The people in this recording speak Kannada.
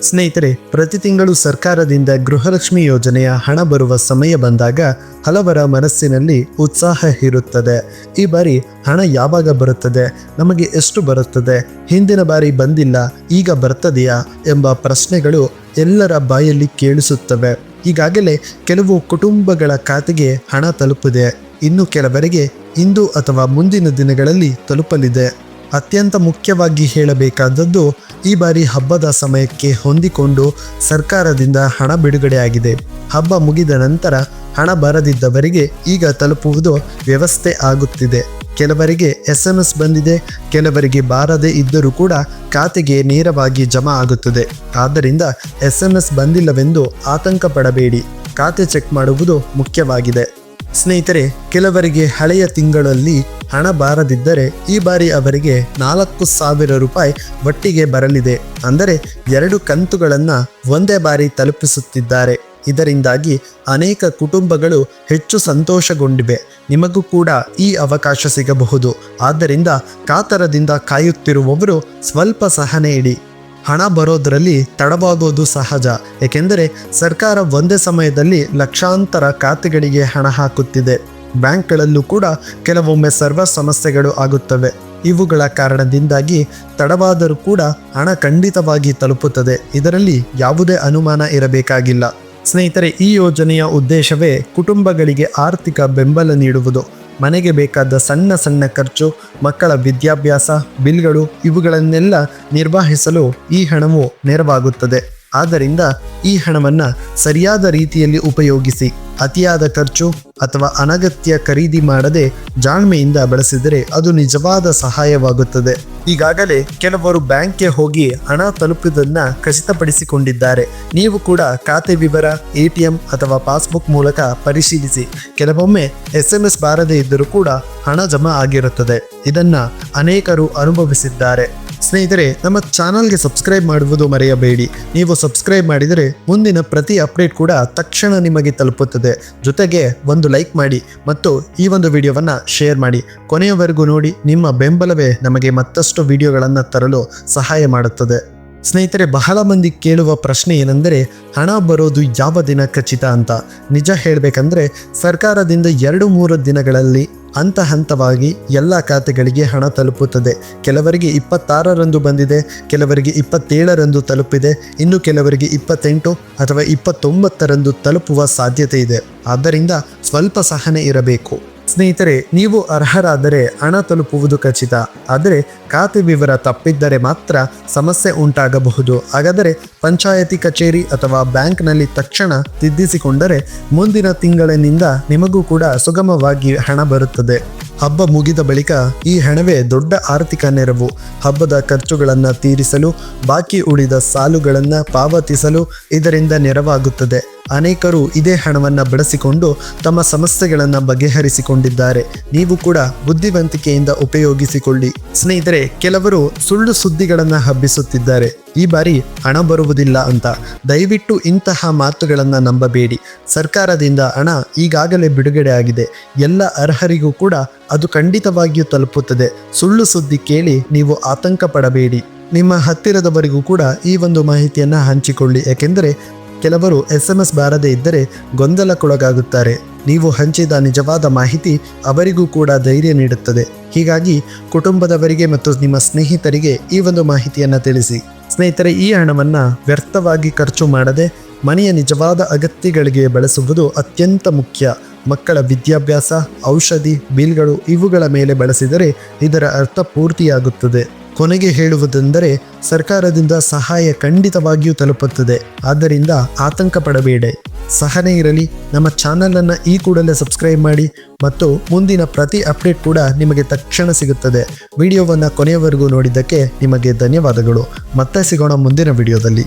ಸ್ನೇಹಿತರೆ, ಪ್ರತಿ ತಿಂಗಳು ಸರ್ಕಾರದಿಂದ ಗೃಹಲಕ್ಷ್ಮಿ ಯೋಜನೆಯ ಹಣ ಬರುವ ಸಮಯ ಬಂದಾಗ ಹಲವರ ಮನಸ್ಸಿನಲ್ಲಿ ಉತ್ಸಾಹ ಇರುತ್ತದೆ. ಈ ಬಾರಿ ಹಣ ಯಾವಾಗ ಬರುತ್ತದೆ, ನಮಗೆ ಎಷ್ಟು ಬರುತ್ತದೆ, ಹಿಂದಿನ ಬಾರಿ ಬಂದಿಲ್ಲ, ಈಗ ಬರ್ತದೆಯಾ ಎಂಬ ಪ್ರಶ್ನೆಗಳು ಎಲ್ಲರ ಬಾಯಲ್ಲಿ ಕೇಳಿಸುತ್ತವೆ. ಈಗಾಗಲೇ ಕೆಲವು ಕುಟುಂಬಗಳ ಖಾತೆಗೆ ಹಣ ತಲುಪಿದೆ. ಇನ್ನು ಕೆಲವರಿಗೆ ಇಂದು ಅಥವಾ ಮುಂದಿನ ದಿನಗಳಲ್ಲಿ ತಲುಪಲಿದೆ. ಅತ್ಯಂತ ಮುಖ್ಯವಾಗಿ ಹೇಳಬೇಕಾದದ್ದು ಈ ಬಾರಿ ಹಬ್ಬದ ಸಮಯಕ್ಕೆ ಹೊಂದಿಕೊಂಡು ಸರ್ಕಾರದಿಂದ ಹಣ ಬಿಡುಗಡೆಯಾಗಿದೆ. ಹಬ್ಬ ಮುಗಿದ ನಂತರ ಹಣ ಬರದಿದ್ದವರಿಗೆ ಈಗ ತಲುಪುವುದು ವ್ಯವಸ್ಥೆ ಆಗುತ್ತಿದೆ. ಕೆಲವರಿಗೆ ಎಸ್ ಎಂ ಎಸ್ ಬಂದಿದೆ, ಕೆಲವರಿಗೆ ಬಾರದೇ ಇದ್ದರೂ ಕೂಡ ಖಾತೆಗೆ ನೇರವಾಗಿ ಜಮಾ ಆಗುತ್ತದೆ. ಆದ್ದರಿಂದ ಎಸ್ ಎಂ ಎಸ್ ಬಂದಿಲ್ಲವೆಂದು ಆತಂಕ ಪಡಬೇಡಿ ಖಾತೆ ಚೆಕ್ ಮಾಡುವುದು ಮುಖ್ಯವಾಗಿದೆ. ಸ್ನೇಹಿತರೆ, ಕೆಲವರಿಗೆ ಹಳೆಯ ತಿಂಗಳಲ್ಲಿ ಹಣ ಬಾರದಿದ್ದರೆ ಈ ಬಾರಿ ಅವರಿಗೆ ನಾಲ್ಕು ಸಾವಿರ ರೂಪಾಯಿ ಒಟ್ಟಿಗೆ ಬರಲಿದೆ. ಅಂದರೆ ಎರಡು ಕಂತುಗಳನ್ನು ಒಂದೇ ಬಾರಿ ತಲುಪಿಸುತ್ತಿದ್ದಾರೆ. ಇದರಿಂದಾಗಿ ಅನೇಕ ಕುಟುಂಬಗಳು ಹೆಚ್ಚು ಸಂತೋಷಗೊಂಡಿವೆ. ನಿಮಗೂ ಕೂಡ ಈ ಅವಕಾಶ ಸಿಗಬಹುದು. ಆದ್ದರಿಂದ ಕಾತರದಿಂದ ಕಾಯುತ್ತಿರುವವರು ಸ್ವಲ್ಪ ಸಹನೆ ಇಡಿ. ಹಣ ಬರೋದರಲ್ಲಿ ತಡವಾಗೋದು ಸಹಜ, ಏಕೆಂದರೆ ಸರ್ಕಾರ ಒಂದೇ ಸಮಯದಲ್ಲಿ ಲಕ್ಷಾಂತರ ಖಾತೆಗಳಿಗೆ ಹಣ ಹಾಕುತ್ತಿದೆ. ಬ್ಯಾಂಕ್ಗಳಲ್ಲೂ ಕೂಡ ಕೆಲವೊಮ್ಮೆ ಸರ್ವ ಸಮಸ್ಯೆಗಳು ಆಗುತ್ತವೆ. ಇವುಗಳ ಕಾರಣದಿಂದಾಗಿ ತಡವಾದರೂ ಕೂಡ ಹಣ ಖಂಡಿತವಾಗಿ ತಲುಪುತ್ತದೆ. ಇದರಲ್ಲಿ ಯಾವುದೇ ಅನುಮಾನ ಇರಬೇಕಾಗಿಲ್ಲ. ಸ್ನೇಹಿತರೆ, ಈ ಯೋಜನೆಯ ಉದ್ದೇಶವೇ ಕುಟುಂಬಗಳಿಗೆ ಆರ್ಥಿಕ ಬೆಂಬಲ ನೀಡುವುದು. ಮನೆಗೆ ಬೇಕಾದ ಸಣ್ಣ ಸಣ್ಣ ಖರ್ಚು, ಮಕ್ಕಳ ವಿದ್ಯಾಭ್ಯಾಸ, ಬಿಲ್ಗಳು ಇವುಗಳನ್ನೆಲ್ಲ ನಿರ್ವಹಿಸಲು ಈ ಹಣವು ನೆರವಾಗುತ್ತದೆ. ಆದ್ದರಿಂದ ಈ ಹಣವನ್ನು ಸರಿಯಾದ ರೀತಿಯಲ್ಲಿ ಉಪಯೋಗಿಸಿ, ಅತಿಯಾದ ಖರ್ಚು ಅಥವಾ ಅನಗತ್ಯ ಖರೀದಿ ಮಾಡದೆ ಜಾಣ್ಮೆಯಿಂದ ಬಳಸಿದರೆ ಅದು ನಿಜವಾದ ಸಹಾಯವಾಗುತ್ತದೆ. ಈಗಾಗಲೇ ಕೆಲವರು ಬ್ಯಾಂಕ್ಗೆ ಹೋಗಿ ಹಣ ತಲುಪಿದ್ದನ್ನ ಖಚಿತಪಡಿಸಿಕೊಂಡಿದ್ದಾರೆ. ನೀವು ಕೂಡ ಖಾತೆ ವಿವರ ಎಟಿಎಂ ಅಥವಾ ಪಾಸ್ಬುಕ್ ಮೂಲಕ ಪರಿಶೀಲಿಸಿ. ಕೆಲವೊಮ್ಮೆ ಎಸ್ ಎಂ ಬಾರದೇ ಇದ್ದರೂ ಕೂಡ ಹಣ ಜಮಾ ಆಗಿರುತ್ತದೆ. ಇದನ್ನ ಅನೇಕರು ಅನುಭವಿಸಿದ್ದಾರೆ. ಸ್ನೇಹಿತರೆ, ನಮ್ಮ ಚಾನಲ್ಗೆ ಸಬ್ಸ್ಕ್ರೈಬ್ ಮಾಡುವುದು ಮರೆಯಬೇಡಿ. ನೀವು ಸಬ್ಸ್ಕ್ರೈಬ್ ಮಾಡಿದರೆ ಮುಂದಿನ ಪ್ರತಿ ಅಪ್ಡೇಟ್ ಕೂಡ ತಕ್ಷಣ ನಿಮಗೆ ತಲುಪುತ್ತದೆ. ಜೊತೆಗೆ ಒಂದು ಲೈಕ್ ಮಾಡಿ ಮತ್ತು ಈ ಒಂದು ವಿಡಿಯೋವನ್ನು ಶೇರ್ ಮಾಡಿ. ಕೊನೆಯವರೆಗೂ ನೋಡಿ, ನಿಮ್ಮ ಬೆಂಬಲವೇ ನಮಗೆ ಮತ್ತಷ್ಟು ವಿಡಿಯೋಗಳನ್ನು ತರಲು ಸಹಾಯ ಮಾಡುತ್ತದೆ. ಸ್ನೇಹಿತರೆ, ಬಹಳ ಮಂದಿ ಕೇಳುವ ಪ್ರಶ್ನೆ ಏನೆಂದರೆ, ಹಣ ಬರೋದು ಯಾವ ದಿನ ಖಚಿತ ಅಂತ. ನಿಜ ಹೇಳಬೇಕಂದ್ರೆ, ಸರ್ಕಾರದಿಂದ ಎರಡು ಮೂರು ದಿನಗಳಲ್ಲಿ ಹಂತ ಹಂತವಾಗಿ ಎಲ್ಲ ಖಾತೆಗಳಿಗೆ ಹಣ ತಲುಪುತ್ತದೆ. ಕೆಲವರಿಗೆ ಇಪ್ಪತ್ತಾರರಂದು ಬಂದಿದೆ, ಕೆಲವರಿಗೆ ಇಪ್ಪತ್ತೇಳರಂದು ತಲುಪಿದೆ, ಇನ್ನು ಕೆಲವರಿಗೆ ಇಪ್ಪತ್ತೆಂಟು ಅಥವಾ ಇಪ್ಪತ್ತೊಂಬತ್ತರಂದು ತಲುಪುವ ಸಾಧ್ಯತೆ ಇದೆ. ಆದ್ದರಿಂದ ಸ್ವಲ್ಪ ಸಹನೆ ಇರಬೇಕು. ಸ್ನೇಹಿತರೆ, ನೀವು ಅರ್ಹರಾದರೆ ಹಣ ತಲುಪುವುದು ಖಚಿತ. ಆದರೆ ಖಾತೆ ವಿವರ ತಪ್ಪಿದ್ದರೆ ಮಾತ್ರ ಸಮಸ್ಯೆ ಉಂಟಾಗಬಹುದು. ಹಾಗಾದರೆ ಪಂಚಾಯತಿ ಕಚೇರಿ ಅಥವಾ ಬ್ಯಾಂಕ್ನಲ್ಲಿ ತಕ್ಷಣ ತಿದ್ದಿಸಿಕೊಂಡರೆ ಮುಂದಿನ ತಿಂಗಳಿನಿಂದ ನಿಮಗೂ ಕೂಡ ಸುಗಮವಾಗಿ ಹಣ ಬರುತ್ತದೆ. ಹಬ್ಬ ಮುಗಿದ ಬಳಿಕ ಈ ಹಣವೇ ದೊಡ್ಡ ಆರ್ಥಿಕ ನೆರವು. ಹಬ್ಬದ ಖರ್ಚುಗಳನ್ನು ತೀರಿಸಲು, ಬಾಕಿ ಉಳಿದ ಸಾಲುಗಳನ್ನು ಪಾವತಿಸಲು ಇದರಿಂದ ನೆರವಾಗುತ್ತದೆ. ಅನೇಕರು ಇದೇ ಹಣವನ್ನು ಬಳಸಿಕೊಂಡು ತಮ್ಮ ಸಮಸ್ಯೆಗಳನ್ನು ಬಗೆಹರಿಸಿಕೊಂಡಿದ್ದಾರೆ. ನೀವು ಕೂಡ ಬುದ್ಧಿವಂತಿಕೆಯಿಂದ ಉಪಯೋಗಿಸಿಕೊಳ್ಳಿ. ಸ್ನೇಹಿತರೆ, ಕೆಲವರು ಸುಳ್ಳು ಸುದ್ದಿಗಳನ್ನು ಹಬ್ಬಿಸುತ್ತಿದ್ದಾರೆ. ಈ ಬಾರಿ ಹಣ ಬರುವುದಿಲ್ಲ ಅಂತ. ದಯವಿಟ್ಟು ಇಂತಹ ಮಾತುಗಳನ್ನು ನಂಬಬೇಡಿ. ಸರ್ಕಾರದಿಂದ ಹಣ ಈಗಾಗಲೇ ಬಿಡುಗಡೆ ಆಗಿದೆ. ಎಲ್ಲ ಅರ್ಹರಿಗೂ ಕೂಡ ಅದು ಖಂಡಿತವಾಗಿಯೂ ತಲುಪುತ್ತದೆ. ಸುಳ್ಳು ಸುದ್ದಿ ಕೇಳಿ ನೀವು ಆತಂಕ ಪಡಬೇಡಿ ನಿಮ್ಮ ಹತ್ತಿರದವರಿಗೂ ಕೂಡ ಈ ಒಂದು ಮಾಹಿತಿಯನ್ನು ಹಂಚಿಕೊಳ್ಳಿ. ಯಾಕೆಂದರೆ ಕೆಲವರು ಎಸ್ ಎಂ ಎಸ್ ಬಾರದೇ ಇದ್ದರೆ ಗೊಂದಲಕ್ಕೊಳಗಾಗುತ್ತಾರೆ. ನೀವು ಹಂಚಿದ ನಿಜವಾದ ಮಾಹಿತಿ ಅವರಿಗೂ ಕೂಡ ಧೈರ್ಯ ನೀಡುತ್ತದೆ. ಹೀಗಾಗಿ ಕುಟುಂಬದವರಿಗೆ ಮತ್ತು ನಿಮ್ಮ ಸ್ನೇಹಿತರಿಗೆ ಈ ಒಂದು ಮಾಹಿತಿಯನ್ನು ತಿಳಿಸಿ. ಸ್ನೇಹಿತರೆ, ಈ ಹಣವನ್ನು ವ್ಯರ್ಥವಾಗಿ ಖರ್ಚು ಮಾಡದೆ ಮನೆಯ ನಿಜವಾದ ಅಗತ್ಯಗಳಿಗೆ ಬಳಸುವುದು ಅತ್ಯಂತ ಮುಖ್ಯ. ಮಕ್ಕಳ ವಿದ್ಯಾಭ್ಯಾಸ, ಔಷಧಿ, ಬಿಲ್ಗಳು ಇವುಗಳ ಮೇಲೆ ಬಳಸಿದರೆ ಇದರ ಅರ್ಥ ಪೂರ್ತಿಯಾಗುತ್ತದೆ. ಕೊನೆಗೆ ಹೇಳುವುದೆಂದರೆ ಸರ್ಕಾರದಿಂದ ಸಹಾಯ ಖಂಡಿತವಾಗಿಯೂ ತಲುಪುತ್ತದೆ. ಆದ್ದರಿಂದ ಆತಂಕ ಪಡಬೇಡೆ. ಸಹನೆ ಇರಲಿ. ನಮ್ಮ ಚಾನಲನ್ನು ಈ ಕೂಡಲೇ ಸಬ್ಸ್ಕ್ರೈಬ್ ಮಾಡಿ ಮತ್ತು ಮುಂದಿನ ಪ್ರತಿ ಅಪ್ಡೇಟ್ ಕೂಡ ನಿಮಗೆ ತಕ್ಷಣ ಸಿಗುತ್ತದೆ. ವಿಡಿಯೋವನ್ನು ಕೊನೆಯವರೆಗೂ ನೋಡಿದ್ದಕ್ಕೆ ನಿಮಗೆ ಧನ್ಯವಾದಗಳು. ಮತ್ತೆ ಸಿಗೋಣ ಮುಂದಿನ ವಿಡಿಯೋದಲ್ಲಿ.